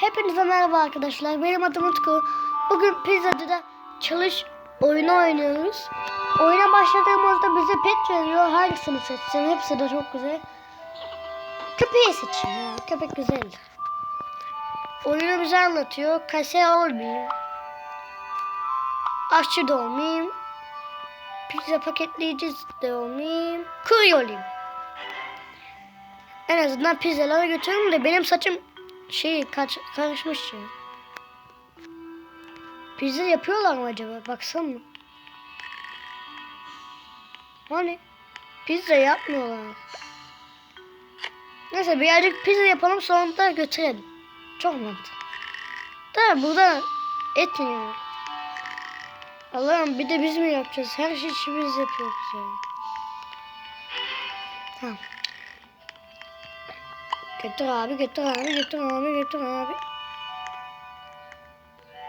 Hepinize merhaba arkadaşlar. Benim adım Utku. Bugün pizzacıda çalış oyunu oynuyoruz. Oyuna başladığımızda bize pet veriyor. Hangisini seçsin? Hepsi de çok güzel. Köpeği seçeyim ya. Köpek güzeldir. Oyunu bize anlatıyor. Kase olmayayım. Aşçı da olmayayım. Pizza paketleyici de olmayayım. Kurye olayım. En azından pizzalara götürürüm de benim saçım şey kaç, karışmış ya. Pizza yapıyorlar mı acaba? Baksana. Hani pizza yapmıyorlar. Neyse birazcık pizza yapalım sonra da götürelim. Çok mantıklı. Da burada et yiyor. Allah'ım bir de biz mi yapacağız? Her şeyi biz yapıyoruz ya. Tamam. Getir abi, getir abi, getir abi, getir abi.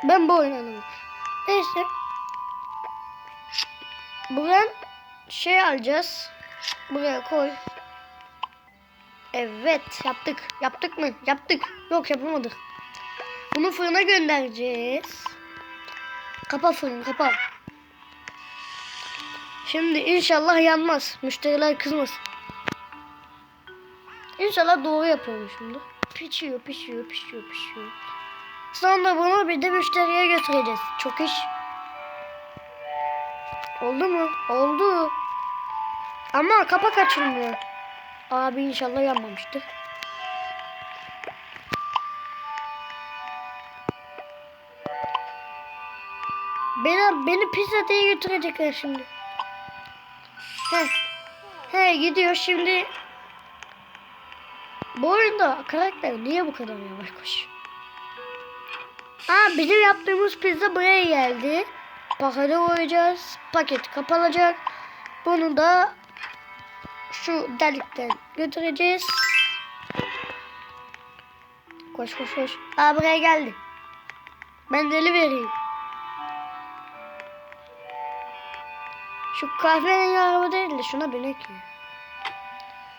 Ben bu oynadım. Neyse. Bugün şey alacağız. Buraya koy. Evet, yaptık. Yaptık mı? Yaptık. Yok yapamadık. Bunu fırına göndereceğiz. Kapa fırın, kapa. Şimdi inşallah yanmaz. Müşteriler kızmasın. İnşallah doğru yapıyormuşumdur. Pişiyor, pişiyor, pişiyor, pişiyor. Sonra bunu bir de müşteriye götüreceğiz. Çok iş. Oldu mu? Oldu. Ama kapak açılmıyor. Abi inşallah yanmamıştır. Beni, beni pizza diye götürecekler şimdi. He. He gidiyor şimdi bu oyunda karakter niye bu kadar yavaş koşuyor? Aa bizim yaptığımız pizza buraya geldi. Pakete koyacağız. Paket kapanacak. Bunu da şu delikten götüreceğiz. Koş koş koş. Aa buraya geldi. Ben deli vereyim. Şu kahverengi araba değil de şuna binek.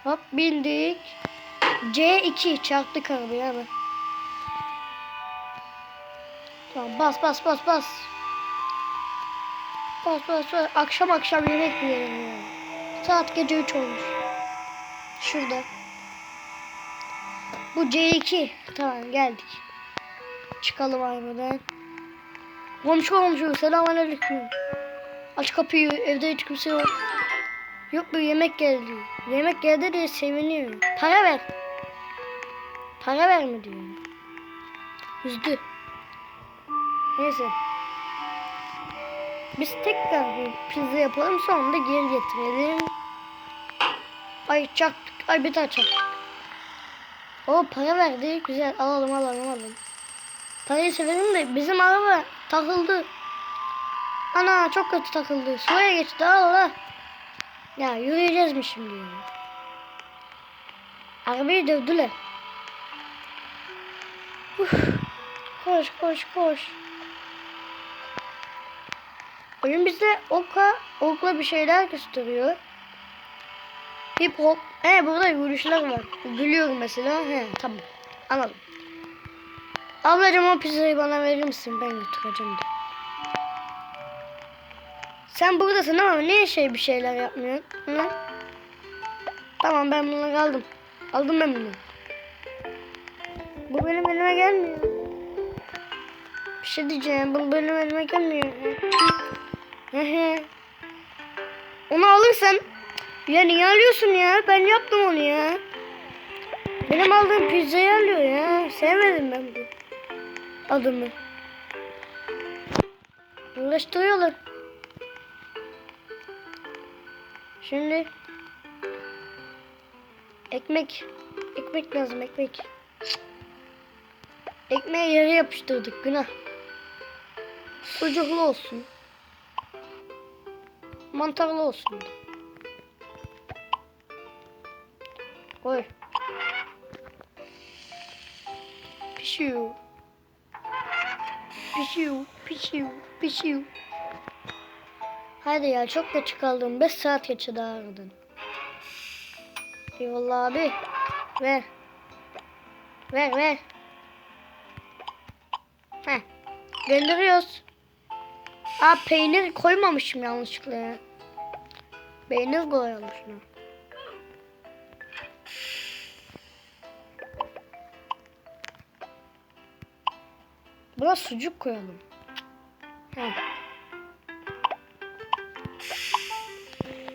Hop bindik. C2 çarptık arabayı hemen. Tamam bas bas bas bas. Bas bas bas. Akşam akşam yemek yiyelim ya. Saat gece 3 olmuş. Şurada. Bu C2. Tamam geldik. Çıkalım arabadan. Komşu komşu selamünaleyküm. Aç kapıyı evde hiç kimse yok. Yok bir yemek geldi. Yemek geldi diye seviniyor. Para ver. Para ver mi diyor. Üzdü. Neyse. Biz tekrar bir pizza yapalım sonra da geri getirelim. Ay çaktık. Ay bir daha çaktık. O para verdi. Güzel alalım alalım alalım. Parayı severim de bizim araba takıldı. Ana çok kötü takıldı. Suya geçti Allah. Ya yürüyeceğiz mi şimdi? Arabayı dövdüler. Koş koş koş. Oyun bize oka, okla bir şeyler gösteriyor. Hip hop. He burada yürüyüşler var. Gülüyorum mesela. He tamam. Anladım. Ablacığım o pizzayı bana verir misin? Ben götüreceğim de. Sen buradasın ama niye şey bir şeyler yapmıyorsun? Hı? Tamam ben bunu aldım. Aldım ben bunu. Bu benim elime gelmiyor. Bir şey diyeceğim. Bu benim elime gelmiyor. Onu alırsan ya niye alıyorsun ya? Ben yaptım onu ya. Benim aldığım pizzayı alıyor ya. Sevmedim ben bu adımı. Uğraştırıyorlar. Şimdi ekmek ekmek lazım ekmek. Ekmeği yere yapıştırdık günah. Sucuklu olsun. Mantarlı olsun. Koy. Pişiyor. Pişiyor, pişiyor, pişiyor. Hadi ya çok geç kaldım. 5 saat geçti aradan. Eyvallah abi. Ver. Ver ver. Heh. Gönderiyoruz. Aa peynir koymamışım yanlışlıkla ya. Peynir koyalım şuna. Biraz sucuk koyalım. Heh.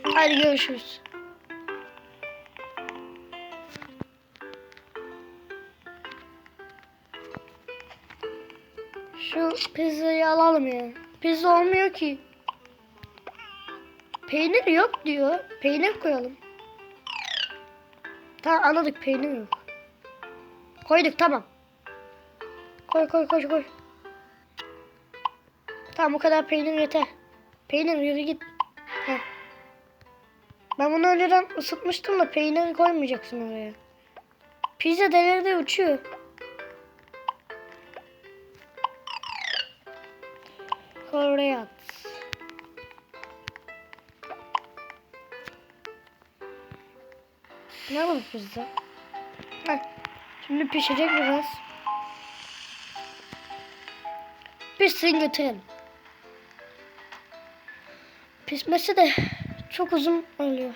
Hadi görüşürüz. Şu pizzayı alalım ya. Pizza olmuyor ki. Peynir yok diyor. Peynir koyalım. Tamam anladık peynir yok. Koyduk tamam. Koy koy koy koy. Tamam bu kadar peynir yeter. Peynir yürü git. Heh. Ben bunu önceden ısıtmıştım da peyniri koymayacaksın oraya. Pizza delirdi uçuyor. Oraya at. Ne pizza? Heh. Şimdi pişecek biraz. Pişsin götürelim. Pişmesi de çok uzun oluyor.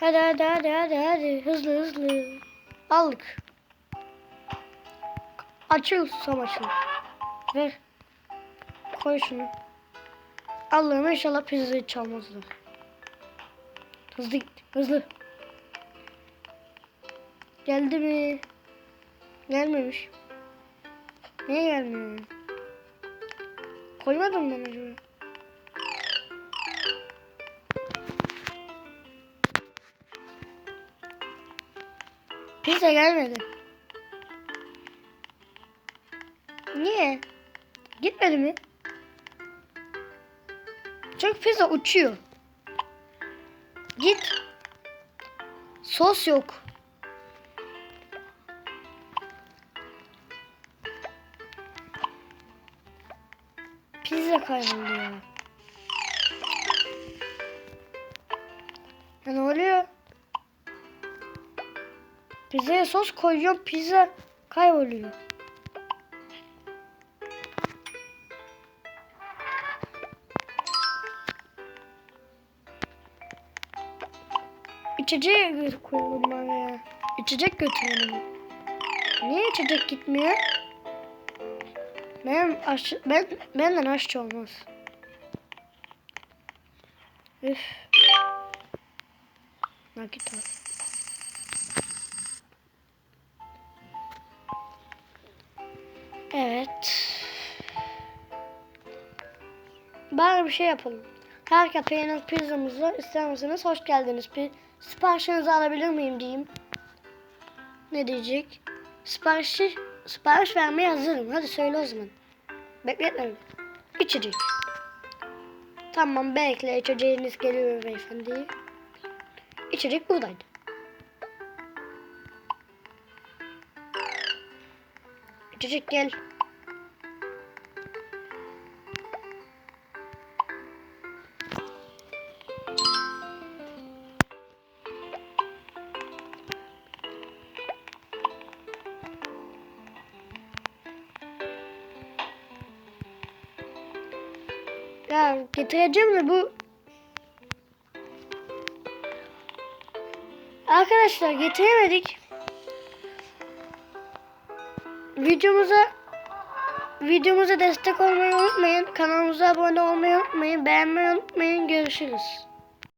Hadi hadi hadi hadi hadi hızlı hızlı. Aldık. Açıl susam açıl. Ver. Koy şunu. Allah'ım inşallah pizzayı çalmazlar. Hızlı git. Hızlı. Geldi mi? Gelmemiş. Niye gelmiyor? Koymadım ben acaba. Pizza gelmedi. Niye? Gitmedi mi? Pizza uçuyor. Git. Sos yok. Pizza kayboldu ya. Ya ne oluyor? Pizzaya sos koyuyorum pizza kayboluyor. İçeceğe gö- koyalım bana. İçecek götürelim. Niye içecek gitmiyor? Benim aşçı, ben, benden aşçı olmaz. Üf. Nakit al. Evet. Bari bir şey yapalım. Her peynir pizzamızı ister misiniz? Hoş geldiniz. Bir siparişinizi alabilir miyim diyeyim. Ne diyecek? Siparişi, sipariş vermeye hazırım. Hadi söyle o zaman. Bekletme. beni. İçecek. Tamam bekle. İçeceğiniz geliyor beyefendi. İçecek buradaydı. İçecek gel. Ya getireceğim de bu Arkadaşlar getiremedik. Videomuza videomuza destek olmayı unutmayın. Kanalımıza abone olmayı unutmayın. Beğenmeyi unutmayın. Görüşürüz.